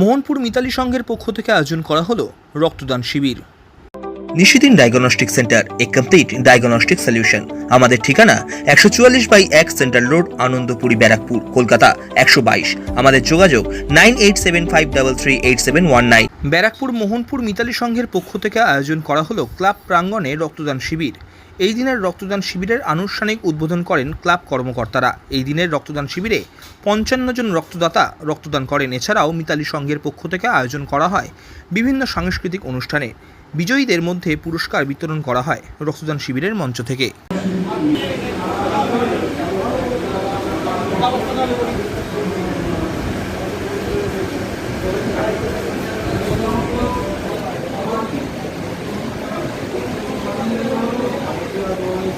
মোহনপুর মিতালি সংঘের পক্ষ থেকে আয়োজন করা হলো রক্তদান শিবির। Nishidin diagnostic centre, a complete diagnostic solution. আমাদের ঠিকানা একশো চুয়াল্লিশ বাই এক সেন্ট্রাল রোড, আনন্দপুরি ব্যারাকপুর, কলকাতা একশো বাইশ। আমাদের যোগাযোগ nine eight seven five double three eight seven one nine. Barrackpore Mohanpur Mitali সংঘের পক্ষ থেকে আয়োজন করা হলো ক্লাব প্রাঙ্গণে রক্তদান শিবির। এই দিনের রক্তদান শিবিরের আনুষ্ঠানিক উদ্বোধন করেন ক্লাব কর্মকর্তারা। এই দিনের রক্তদান শিবিরে পঞ্চান্ন জন রক্তদাতা রক্তদান করেন। এছাড়াও মিতালি সংঘের পক্ষ থেকে আয়োজন করা হয় বিভিন্ন সাংস্কৃতিক অনুষ্ঠানে। বিজয়ীদের মধ্যে পুরস্কার বিতরণ করা হয় রক্তদান শিবিরের মঞ্চ থেকে।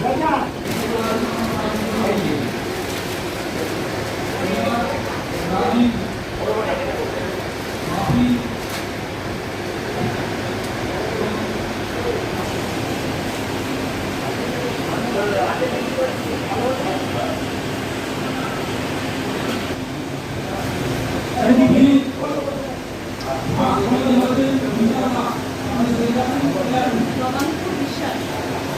我家。一，二，三，四，五，六，七，八，九，十，十一，十二，十三，十四，十五，十六，十七，十八，十九，二十。二十一，二十二，二十三，二十四，二十五，二十六，二十七，二十八，二十九，三十。三十，三十一，三十二，三十三，三十四，三十五，三十六，三十七，三十八，三十九，四十。